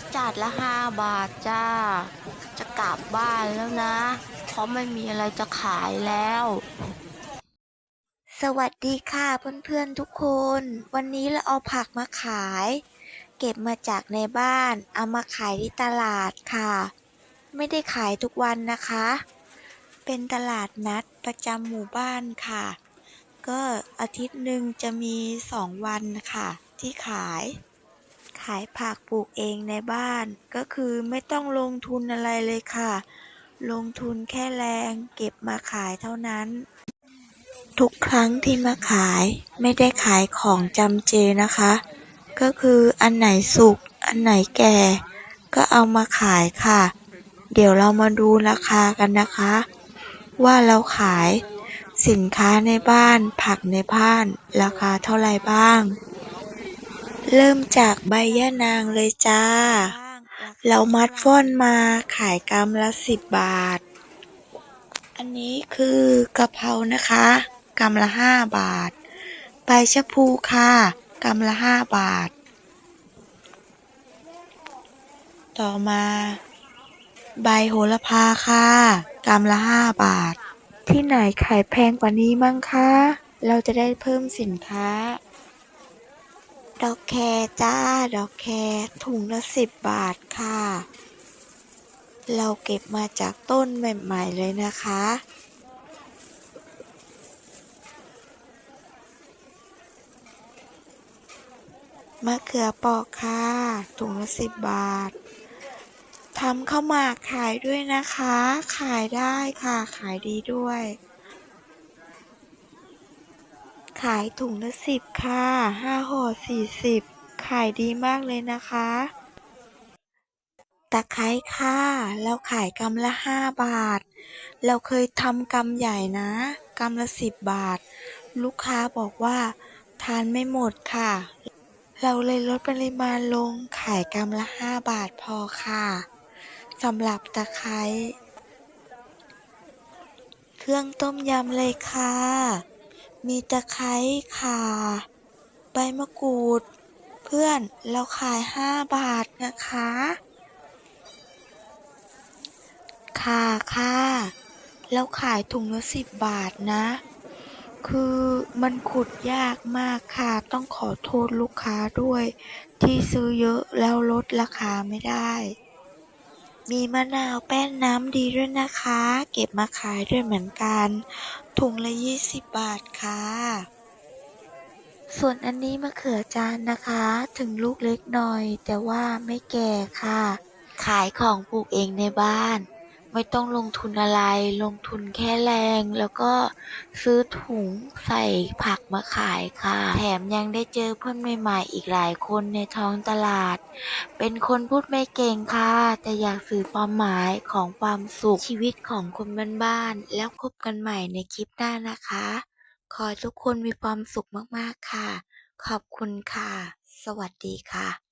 จะจัดละห้าบาทจ้า จะกลับบ้านแล้วนะ เพราะไม่มีอะไรจะขายแล้ว สวัสดีค่ะเพื่อนๆทุกคน วันนี้เราเอาผักมาขาย เก็บมาจากในบ้าน เอามาขายที่ตลาดค่ะ ไม่ได้ขายทุกวันนะคะ เป็นตลาดนัดประจำหมู่บ้านค่ะ ก็อาทิตย์หนึ่งจะมีสองวันค่ะที่ขายายผักปลูกเองในบ้าน ก็คือไม่ต้องลงทุนอะไรเลยค่ะ ลงทุนแค่แรงเก็บมาขายเท่านั้น ทุกครั้งที่มาขายไม่ได้ขายของจำเจนะคะ ก็คืออันไหนสุก อันไหนแก่ ก็เอามาขายค่ะ เดี๋ยวเรามาดูราคากันนะคะ ว่าเราขายสินค้าในบ้านผักในบ้าน ราคาเท่าไรบ้าง เริ่มจากใบย่านางเลยจ้าเรามัดฟ่อนมาขายกรัมละสิบบาท อันนี้คือกะเพรานะคะกรัมละห้าบาท ใบชะพูค่ะกรัมละห้าบาท ต่อมา ใบโหระพาค่ะกรัมละห้าบาท ที่ไหนขายแพงกว่านี้มั้งคะ เราจะได้เพิ่มสินค้า ดอกแครจ้า ดอกแครถุงละสิบบาทค่ะ เราเก็บมาจากต้นใหม่ๆเลยนะคะ มะเขือปอกค่ะ ถุงละสิบบาททำข้าวหมากขายด้วยนะคะ ขายได้ค่ะ ขายดีด้วย ขายถุงละสิบค่ะห้าห่อสี่สิบขายดีมากเลยนะคะ ตะไคร้ค่ะ เราขายกำละห้าบาท เราเคยทำกำใหญ่นะกำละสิบบาท ลูกค้าบอกว่าทานไม่หมดค่ะ เราเลยลดปริมาณลงขายกำละห้าบาทพอค่ะสำหรับตะไคร้เครื่องต้มยำเลยค่ะ มีตะไคร้ข่า ใบมะกรูด เพื่อนเราขายห้าบาทนะคะค่ะค่ะเราขายถุงละสิบบาทนะ คือมันขุดยากมากค่ะ ต้องขอโทษลูกค้าด้วย ที่ซื้อเยอะแล้วลดราคาไม่ได้ มีมะนาวแป้นน้ำดีด้วยนะคะ เก็บมาขายด้วยเหมือนกัน ถุงละยี่สิบบาทค่ะ ส่วนอันนี้มะเขือจานนะคะ ถึงลูกเล็กหน่อย แต่ว่าไม่แก่ค่ะ ขายของปลูกเองในบ้าน ไม่ต้องลงทุนอะไร ลงทุนแค่แรง แล้วก็ซื้อถุงใส่ผักมาขายค่ะ แถมยังได้เจอเพื่อนใหม่ๆอีกหลายคนในท้องตลาด เป็นคนพูดไม่เก่งค่ะ แต่อยากสื่อความหมายของความสุขชีวิตของคนบ้านๆ แล้วพบกันใหม่ในคลิปหน้านะคะ ขอทุกคนมีความสุขมากๆค่ะ ขอบคุณค่ะ สวัสดีค่ะ